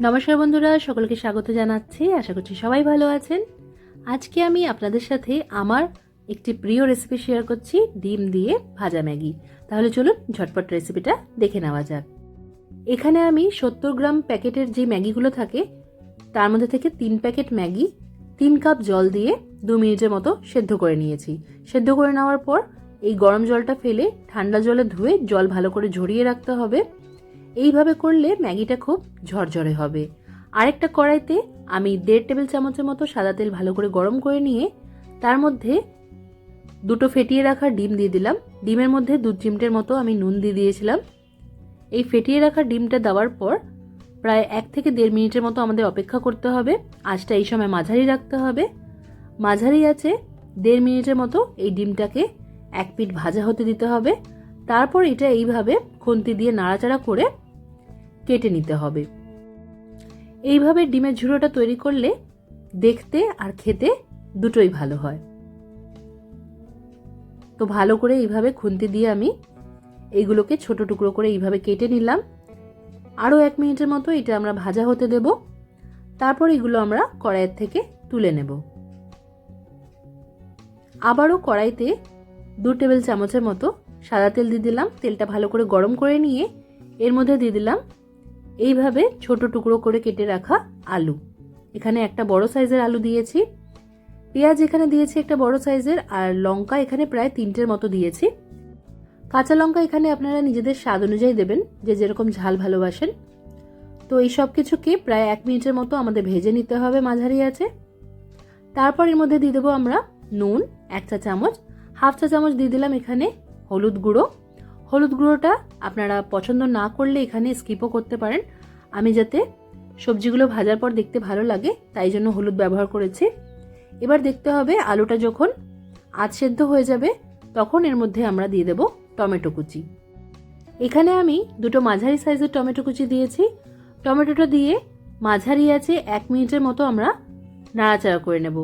নমস্কার বন্ধুরা, সকলকে স্বাগত জানাচ্ছি। আশা করছি সবাই ভালো আছেন। আজকে আমি আপনাদের সাথে আমার একটি প্রিয় রেসিপি শেয়ার করছি, ডিম দিয়ে ভাজা ম্যাগি। তাহলে চলুন ঝটপট রেসিপিটা দেখে নেওয়া যাক। এখানে আমি সত্তর গ্রাম প্যাকেটের যে ম্যাগিগুলো থাকে, তার মধ্যে থেকে তিন প্যাকেট ম্যাগি, তিন কাপ জল দিয়ে দু মিনিটের মতো সেদ্ধ করে নিয়েছি। সেদ্ধ করে নেওয়ার পর এই গরম জলটা ফেলে ঠান্ডা জলে ধুয়ে জল ভালো করে ঝরিয়ে রাখতে হবে। এইভাবে করলে ম্যাগিটা খুব ঝরঝরে হবে। আরেকটা কড়াইতে আমি দেড় টেবিল চামচের মতো সাদা তেল ভালো করে গরম করে নিয়ে তার মধ্যে দুটো ফেটিয়ে রাখা ডিম দিয়ে দিলাম। ডিমের মধ্যে দু চিমটের মতো আমি নুন দিয়ে দিয়েছিলাম। এই ফেটিয়ে রাখা ডিমটা দেওয়ার পর প্রায় এক থেকে দেড় মিনিটের মতো আমাদের অপেক্ষা করতে হবে। আঁচটা এই সময় মাঝারি রাখতে হবে। মাঝারি আছে দেড় মিনিটের মতো এই ডিমটাকে এক পিঠ ভাজা হতে দিতে হবে। তারপর এটা এইভাবে খুন্তি দিয়ে নাড়াচাড়া করে কেটে নিতে হবে। এইভাবে ডিমের ঝুড়োটা তৈরি করলে দেখতে আর খেতে দুটোই ভালো হয়। তো ভালো করে এইভাবে খুন্তি দিয়ে আমি এইগুলোকে ছোট টুকরো করে এইভাবে কেটে নিলাম। আরও এক মিনিটের মতো এটা আমরা ভাজা হতে দেব। তারপর এগুলো আমরা কড়াইয়ের থেকে তুলে নেব। আবারও কড়াইতে দু টেবিল চামচের মতো সাদা তেল দিয়ে দিলাম। তেলটা ভালো করে গরম করে নিয়ে এর মধ্যে দিয়ে দিলাম এইভাবে ছোট টুকরো করে কেটে রাখা আলু। এখানে একটা বড় সাইজের আলু দিয়েছি। পেঁয়াজ এখানে দিয়েছি একটা বড় সাইজের, আর লঙ্কা এখানে প্রায় তিনটের মতো দিয়েছি। কাঁচা লঙ্কা এখানে আপনারা নিজেদের স্বাদ অনুযায়ী দেবেন, যে যেরকম ঝাল ভালোবাসেন। তো এই সব কিছুকে প্রায় এক মিনিটের মতো আমাদের ভেজে নিতে হবে, মাঝারি আছে। তারপর এর মধ্যে দিয়ে দেবো আমরা নুন, এক চা চামচ হাফ চা চামচ দিয়ে দিলাম এখানে হলুদ গুঁড়ো। হলুদ গুঁড়োটা আপনারা পছন্দ না করলে এখানে স্কিপও করতে পারেন। আমি যাতে সবজিগুলো ভাজার পর দেখতে ভালো লাগে, তাই জন্য হলুদ ব্যবহার করেছি। এবার দেখতে হবে আলুটা যখন আধ সেদ্ধ হয়ে যাবে, তখন এর মধ্যে আমরা দিয়ে দেব টমেটো কুচি। এখানে আমি দুটো মাঝারি সাইজের টমেটো কুচি দিয়েছি। টমেটোটা দিয়ে মাঝারি আছে এক মিনিটের মতো আমরা নাড়াচাড়া করে নেব।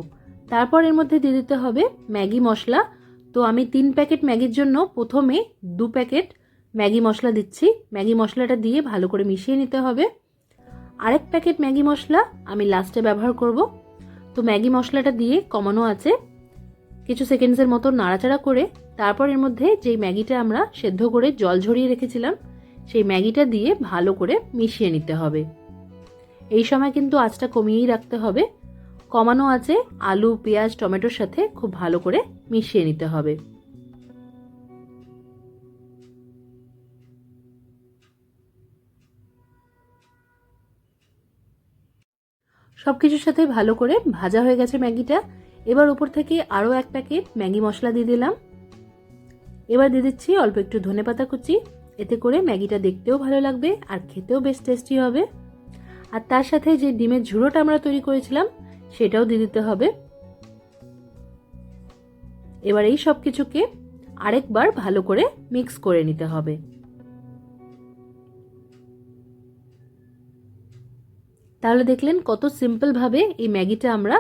তারপর এর মধ্যে দিয়ে দিতে হবে ম্যাগি মশলা তো আমি তিন প্যাকেট ম্যাগির জন্য প্রথমে দু প্যাকেট ম্যাগি মশলা দিচ্ছি। ম্যাগি মশলাটা দিয়ে ভালো করে মিশিয়ে নিতে হবে। আরেক প্যাকেট ম্যাগি মশলা আমি লাস্টে ব্যবহার করব। তো ম্যাগি মশলাটা দিয়ে কমানো আছে কিছু সেকেন্ডসের মতো নাড়াচাড়া করে, তারপর এর মধ্যে যেই ম্যাগিটা আমরা সেদ্ধ করে জল ঝরিয়ে রেখেছিলাম, সেই ম্যাগিটা দিয়ে ভালো করে মিশিয়ে নিতে হবে। এই সময় কিন্তু আঁচটা কমিয়েই রাখতে হবে। কমানো আছে, আলু, পেঁয়াজ, টমেটোর সাথে খুব ভালো করে মিশিয়ে নিতে হবে। সব কিছুর সাথে ভালো করে ভাজা হয়ে গেছে ম্যাগিটা। এবার উপর থেকে আরও এক প্যাকেট ম্যাগি মশলা দিয়ে দিলাম। এবার দিয়ে দিচ্ছি অল্প একটু ধনে পাতা কুচি। এতে করে ম্যাগিটা দেখতেও ভালো লাগবে আর খেতেও বেশ টেস্টি হবে। আর তার সাথে যে ডিমের ঝুড়োটা আমরা তৈরি করেছিলাম সেটাও দিয়ে দিতে হবে। এবার এই সব কিছুকে আরেকবার ভালো করে মিক্স করে নিতে হবে। তাহলে দেখলেন কত সিম্পলভাবে এই ম্যাগিটা আমরা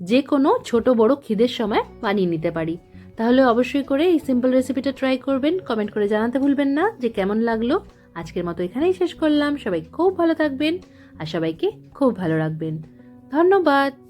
যে কোনো ছোট বড় খিদের সময় বানিয়ে নিতে পারি। তাহলে অবশ্যই করে এই সিম্পল রেসিপিটা ট্রাই করবেন। কমেন্ট করে জানাতে ভুলবেন না যে কেমন লাগল। আজকের মতো এখানেই শেষ করলাম। সবাই খুব ভালো থাকবেন আর সবাইকে খুব ভালো রাখবেন। ধন্যবাদ।